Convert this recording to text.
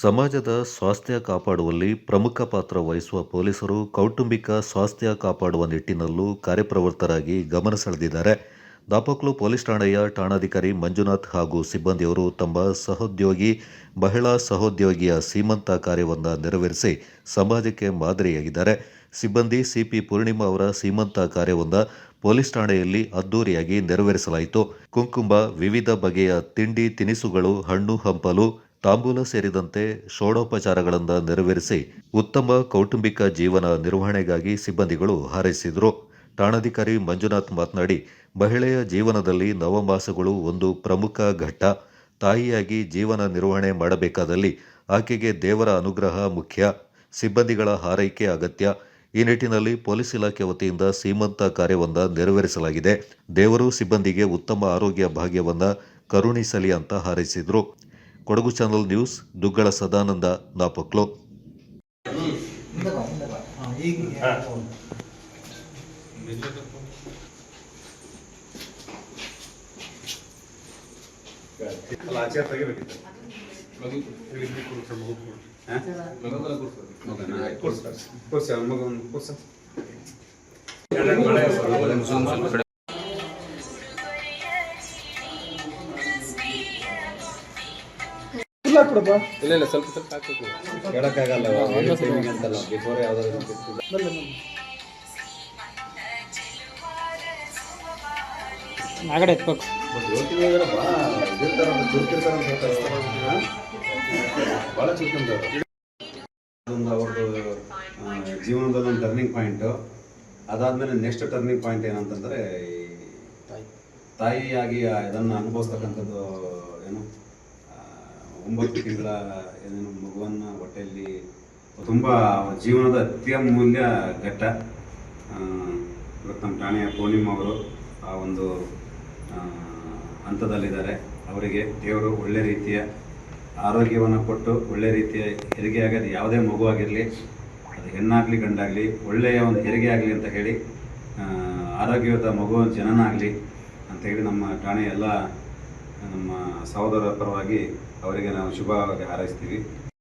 ಸಮಾಜದ ಸ್ವಾಸ್ಥ್ಯ ಕಾಪಾಡುವಲ್ಲಿ ಪ್ರಮುಖ ಪಾತ್ರ ವಹಿಸುವ ಪೊಲೀಸರು ಕೌಟುಂಬಿಕ ಸ್ವಾಸ್ಥ್ಯ ಕಾಪಾಡುವ ನಿಟ್ಟಿನಲ್ಲೂ ಕಾರ್ಯಪ್ರವೃತ್ತರಾಗಿ ಗಮನ ಸೆಳೆದಿದ್ದಾರೆ. ದಾಪಕ್ಲು ಪೊಲೀಸ್ ಠಾಣೆಯ ಠಾಣಾಧಿಕಾರಿ ಮಂಜುನಾಥ್ ಹಾಗೂ ಸಿಬ್ಬಂದಿಯವರು ತಮ್ಮ ಸಹೋದ್ಯೋಗಿ, ಮಹಿಳಾ ಸಹೋದ್ಯೋಗಿಯ ಸೀಮಂತ ಕಾರ್ಯವನ್ನು ನೆರವೇರಿಸಿ ಸಮಾಜಕ್ಕೆ ಮಾದರಿಯಾಗಿದ್ದಾರೆ. ಸಿಬ್ಬಂದಿ ಸಿಪಿ ಪೂರ್ಣಿಮಾ ಅವರ ಸೀಮಂತ ಕಾರ್ಯವನ್ನು ಪೊಲೀಸ್ ಠಾಣೆಯಲ್ಲಿ ಅದ್ದೂರಿಯಾಗಿ ನೆರವೇರಿಸಲಾಯಿತು. ಕುಂಕುಂಬ ವಿವಿಧ ಬಗೆಯ ತಿಂಡಿ, ತಿನಿಸುಗಳು, ಹಣ್ಣು, ಹಂಪಲು, ತಾಂಬೂಲ ಸೇರಿದಂತೆ ಷೋಡೋಪಚಾರಗಳನ್ನು ನೆರವೇರಿಸಿ ಉತ್ತಮ ಕೌಟುಂಬಿಕ ಜೀವನ ನಿರ್ವಹಣೆಗಾಗಿ ಸಿಬ್ಬಂದಿಗಳು ಹಾರೈಸಿದರು. ಠಾಣಾಧಿಕಾರಿ ಮಂಜುನಾಥ್ ಮಾತನಾಡಿ, ಮಹಿಳೆಯ ಜೀವನದಲ್ಲಿ ನವಮಾಸಗಳು ಒಂದು ಪ್ರಮುಖ ಘಟ್ಟ. ತಾಯಿಯಾಗಿ ಜೀವನ ನಿರ್ವಹಣೆ ಮಾಡಬೇಕಾದಲ್ಲಿ ಆಕೆಗೆ ದೇವರ ಅನುಗ್ರಹ ಮುಖ್ಯ. ಸಿಬ್ಬಂದಿಗಳ ಹಾರೈಕೆ ಅಗತ್ಯ. ಈ ನಿಟ್ಟಿನಲ್ಲಿ ಪೊಲೀಸ್ ಇಲಾಖೆ ವತಿಯಿಂದ ಸೀಮಂತ ಕಾರ್ಯವನ್ನು ನೆರವೇರಿಸಲಾಗಿದೆ. ದೇವರು ಸಿಬ್ಬಂದಿಗೆ ಉತ್ತಮ ಆರೋಗ್ಯ ಭಾಗ್ಯವನ್ನ ಕರುಣಿಸಲಿ ಅಂತ ಹಾರೈಸಿದರು. Kodagu channel news, Duggala Sadananda, Napoklu. ಆಚಾರ ತೆಗಿಬೇಕಿತ್ತು ಇಲ್ಲ ಇಲ್ಲ ಸ್ವಲ್ಪ ಸ್ವಲ್ಪ ಹಾಕಬೇಕು. ಹೇಳಕ್ಕಾಗಲ್ಲ ಬಿಫೋರ್ ಯಾವ್ದಾದ್ರು ಆಗಡೆ ಎತ್ಬೇಕು. ಅದೊಂದು ಅವ್ರದ್ದು ಆ, ಜೀವನದಲ್ಲಿ ಒಂದು ಟರ್ನಿಂಗ್ ಪಾಯಿಂಟು ಅದಾದ್ಮೇಲೆ ನೆಕ್ಸ್ಟ್ ಟರ್ನಿಂಗ್ ಪಾಯಿಂಟ್ ಏನಂತಂದ್ರೆ ಈ ತಾಯಿಯಾಗಿ ಇದನ್ನು ಅನುಭವಿಸ್ತಕ್ಕಂಥದ್ದು ಏನು? ಒಂಬತ್ತು ತಿಂಗಳ ಏನೇನು ಮಗುವನ್ನ ಹೊಟ್ಟೆಯಲ್ಲಿ ತುಂಬ ಜೀವನದ ಅತ್ಯಮೂಲ್ಯ ಘಟ್ಟ. ಇವತ್ತು ನಮ್ಮ ಠಾಣೆಯ ಪೂರ್ಣಿಮಾ ಅವರು ಆ ಒಂದು ಹಂತದಲ್ಲಿದ್ದಾರೆ. ಅವರಿಗೆ ದೇವರು ಒಳ್ಳೆ ರೀತಿಯ ಆರೋಗ್ಯವನ್ನು ಕೊಟ್ಟು, ಒಳ್ಳೆ ರೀತಿಯ ಹೆರಿಗೆ ಆಗೋದು ಯಾವುದೇ ಮಗು ಆಗಿರಲಿ, ಅದು ಹೆಣ್ಣಾಗಲಿ, ಗಂಡಾಗಲಿ, ಒಳ್ಳೆಯ ಒಂದು ಹೆರಿಗೆ ಆಗಲಿ ಅಂತ ಹೇಳಿ ಆರೋಗ್ಯಯುತ ಮಗು ಜನನ ಆಗಲಿ ಅಂತ ಹೇಳಿ ನಮ್ಮ ಠಾಣೆಯ ಎಲ್ಲ ನಮ್ಮ ಸಹೋದರ ಪರವಾಗಿ ಅವರಿಗೆ ನಾವು ಶುಭವಾಗಿ ಹಾರೈಸ್ತೀವಿ.